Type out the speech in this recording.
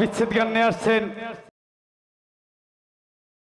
বিচ্ছেদ গান নিয়ে আসছেন।